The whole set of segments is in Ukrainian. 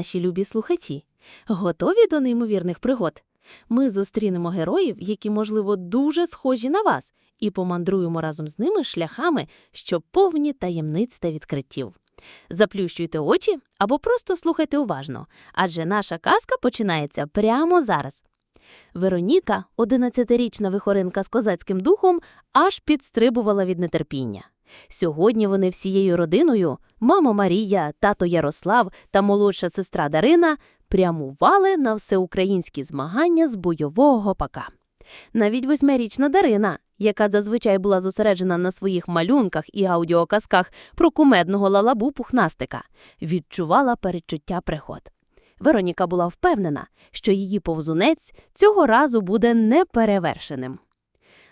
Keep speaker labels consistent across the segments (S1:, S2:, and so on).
S1: наші любі слухачі. Готові до неймовірних пригод? Ми зустрінемо героїв, які, можливо, дуже схожі на вас, і помандруємо разом з ними шляхами, що повні таємниць та відкриттів. Заплющуйте очі або просто слухайте уважно, адже наша казка починається прямо зараз. Вероніка, 11-річна вихоринка з козацьким духом, аж підстрибувала від нетерпіння. Сьогодні вони всією родиною, мама Марія, тато Ярослав та молодша сестра Дарина, прямували на всеукраїнські змагання з бойового гопака. Навіть восьмирічна Дарина, яка зазвичай була зосереджена на своїх малюнках і аудіоказках про кумедного лалабу пухнастика, відчувала передчуття пригод. Вероніка була впевнена, що її повзунець цього разу буде неперевершеним.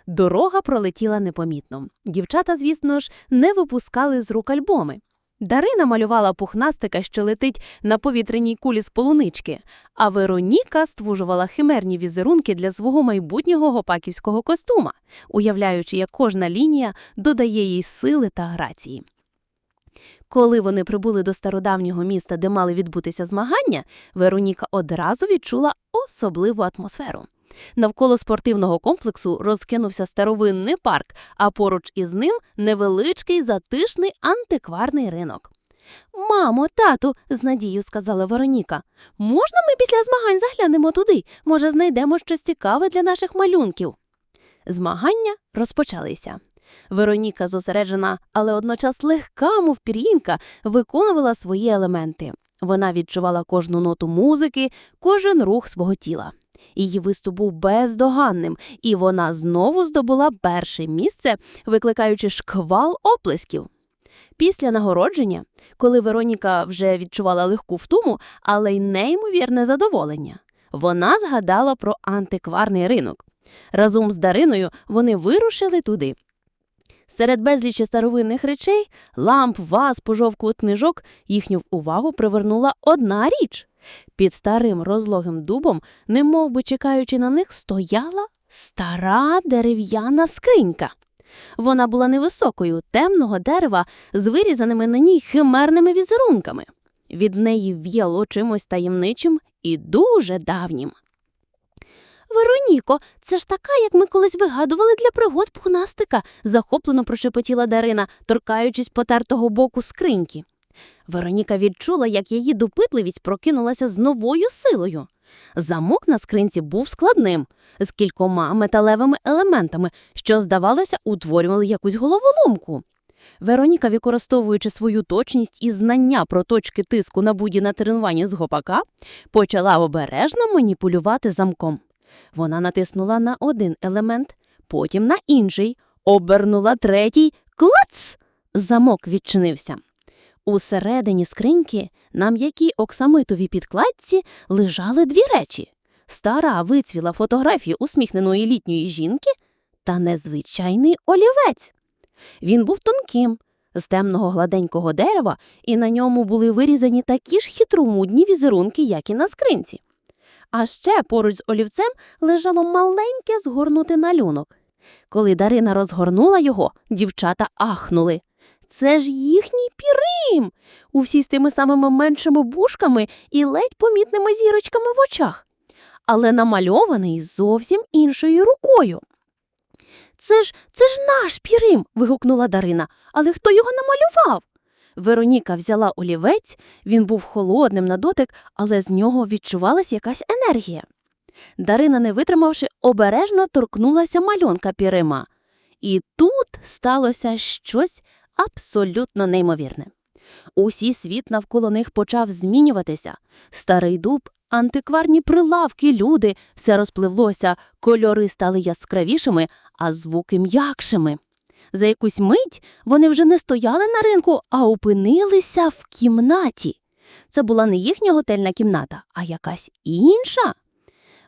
S1: Дорога пролетіла непомітно. Дівчата, звісно ж, не випускали з рук альбоми. Дарина малювала пухнастика, що летить на повітряній кулі з полунички, а Вероніка створювала химерні візерунки для свого майбутнього гопаківського костюма, уявляючи, як кожна лінія додає їй сили та грації. Коли вони прибули до стародавнього міста, де мали відбутися змагання, Вероніка одразу відчула особливу атмосферу. Навколо спортивного комплексу розкинувся старовинний парк, а поруч із ним невеличкий затишний антикварний ринок. Мамо, тату, з надією сказала Вероніка, можна ми після змагань заглянемо туди? Може, знайдемо щось цікаве для наших малюнків? Змагання розпочалися. Вероніка, зосереджена, але одночас легка, мов пір'їнка, виконувала свої елементи. Вона відчувала кожну ноту музики, кожен рух свого тіла. Її виступ був бездоганним, і вона знову здобула перше місце, викликаючи шквал оплесків. Після нагородження, коли Вероніка вже відчувала легку втуму, але й неймовірне задоволення, вона згадала про антикварний ринок. Разом з Дариною вони вирушили туди. Серед безлічі старовинних речей, ламп, ваз, пожовку книжок, їхню увагу привернула одна річ. Під старим розлогим дубом, немов би чекаючи на них, стояла стара дерев'яна скринька. Вона була невисокою, темного дерева з вирізаними на ній химерними візерунками. Від неї в'яло чимось таємничим і дуже давнім. Вероніко, це ж така, як ми колись вигадували для пригод пухнастика, захоплено прошепотіла Дарина, торкаючись потертого боку скриньки. Вероніка відчула, як її допитливість прокинулася з новою силою. Замок на скринці був складним, з кількома металевими елементами, що, здавалося, утворювали якусь головоломку. Вероніка, використовуючи свою точність і знання про точки тиску на буді на тренуванні з гопака, почала обережно маніпулювати замком. Вона натиснула на один елемент, потім на інший, обернула третій клац! Замок відчинився. Усередині скриньки на м'якій оксамитовій підкладці лежали дві речі стара вицвіла фотографія усміхненої літньої жінки та незвичайний олівець. Він був тонким, з темного гладенького дерева, і на ньому були вирізані такі ж хитромудні візерунки, як і на скринці. А ще поруч з олівцем лежало маленьке згорнутий налюнок. Коли Дарина розгорнула його, дівчата ахнули. Це ж їхній пірим, усі з тими самими меншими бушками і ледь помітними зірочками в очах, але намальований зовсім іншою рукою. Це ж це ж наш пірим. вигукнула Дарина. Але хто його намалював? Вероніка взяла олівець, він був холодним на дотик, але з нього відчувалась якась енергія. Дарина, не витримавши, обережно торкнулася малюнка пірима. І тут сталося щось абсолютно неймовірне. Усі світ навколо них почав змінюватися. Старий дуб, антикварні прилавки, люди, все розпливлося, кольори стали яскравішими, а звуки м'якшими. За якусь мить вони вже не стояли на ринку, а опинилися в кімнаті. Це була не їхня готельна кімната, а якась інша.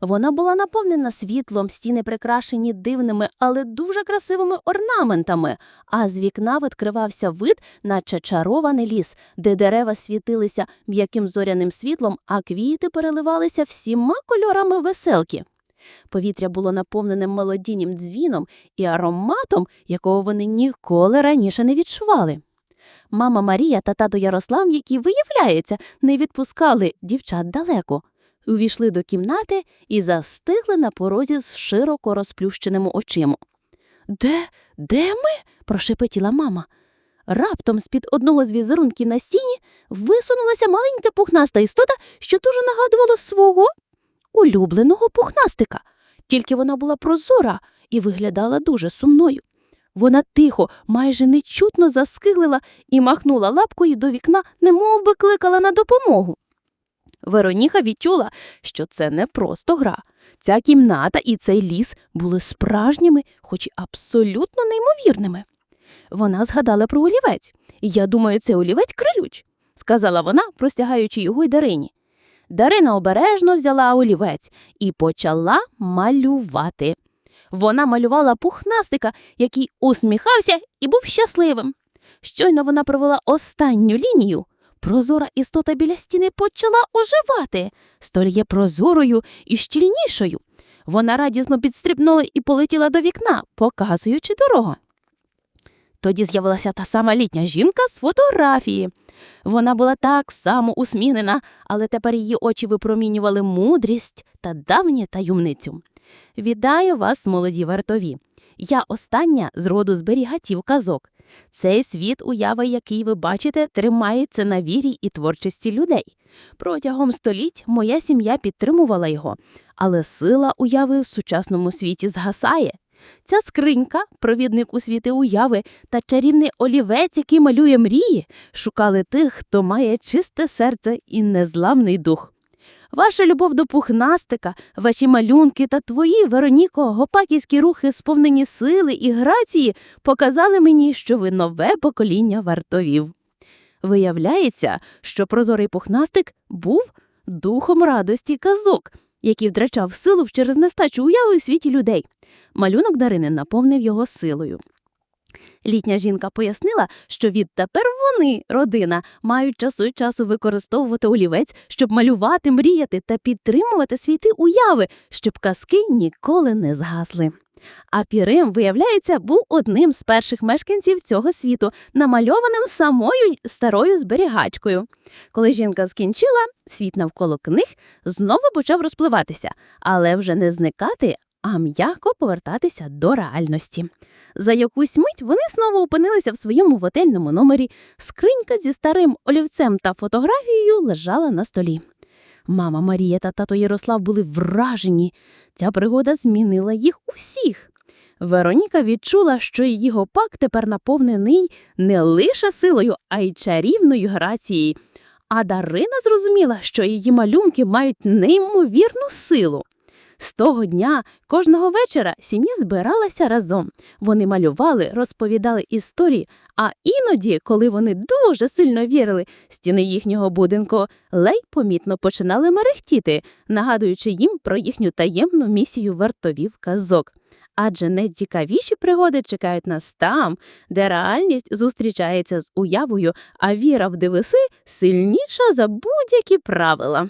S1: Вона була наповнена світлом, стіни прикрашені дивними, але дуже красивими орнаментами, а з вікна відкривався вид, наче чарований ліс, де дерева світилися м'яким зоряним світлом, а квіти переливалися всіма кольорами веселки. Повітря було наповнене мелодійним дзвіном і ароматом, якого вони ніколи раніше не відчували. Мама Марія та тато Ярослав, які, виявляється, не відпускали дівчат далеко, увійшли до кімнати і застигли на порозі з широко розплющеними очима. Де, де ми? прошепотіла мама. Раптом з-під одного з візерунків на стіні висунулася маленька пухнаста істота, що дуже нагадувала свого улюбленого пухнастика. Тільки вона була прозора і виглядала дуже сумною. Вона тихо, майже нечутно заскиглила і махнула лапкою до вікна, немов би кликала на допомогу. Вероніка відчула, що це не просто гра. Ця кімната і цей ліс були справжніми, хоч і абсолютно неймовірними. Вона згадала про олівець. Я думаю, це олівець крилюч, сказала вона, простягаючи його й Дарині. Дарина обережно взяла олівець і почала малювати. Вона малювала пухнастика, який усміхався і був щасливим. Щойно вона провела останню лінію. Прозора істота біля стіни почала оживати, столь прозорою і щільнішою. Вона радісно підстрибнула і полетіла до вікна, показуючи дорогу. Тоді з'явилася та сама літня жінка з фотографії. Вона була так само усміхнена, але тепер її очі випромінювали мудрість та давню таємницю. Вітаю вас, молоді вартові. Я остання з роду зберігатів казок. Цей світ уяви, який ви бачите, тримається на вірі і творчості людей. Протягом століть моя сім'я підтримувала його, але сила уяви в сучасному світі згасає. Ця скринька, провідник у світи уяви та чарівний олівець, який малює мрії, шукали тих, хто має чисте серце і незламний дух. Ваша любов до пухнастика, ваші малюнки та твої, Вероніко, гопаківські рухи, сповнені сили і грації, показали мені, що ви нове покоління вартовів. Виявляється, що прозорий пухнастик був духом радості казок, який втрачав силу через нестачу уяви у світі людей. Малюнок Дарини наповнив його силою. Літня жінка пояснила, що відтепер вони, родина, мають часу й часу використовувати олівець, щоб малювати, мріяти та підтримувати світи уяви, щоб казки ніколи не згасли. А Пірим, виявляється, був одним з перших мешканців цього світу, намальованим самою старою зберігачкою. Коли жінка скінчила, світ навколо книг знову почав розпливатися, але вже не зникати, а м'яко повертатися до реальності. За якусь мить вони знову опинилися в своєму готельному номері. Скринька зі старим олівцем та фотографією лежала на столі. Мама Марія та тато Ярослав були вражені. Ця пригода змінила їх усіх. Вероніка відчула, що її гопак тепер наповнений не лише силою, а й чарівною грацією. А Дарина зрозуміла, що її малюнки мають неймовірну силу. З того дня кожного вечора сім'я збиралася разом. Вони малювали, розповідали історії, а іноді, коли вони дуже сильно вірили, стіни їхнього будинку лей помітно починали мерехтіти, нагадуючи їм про їхню таємну місію вартовів казок. Адже найцікавіші пригоди чекають нас там, де реальність зустрічається з уявою, а віра в дивиси сильніша за будь-які правила.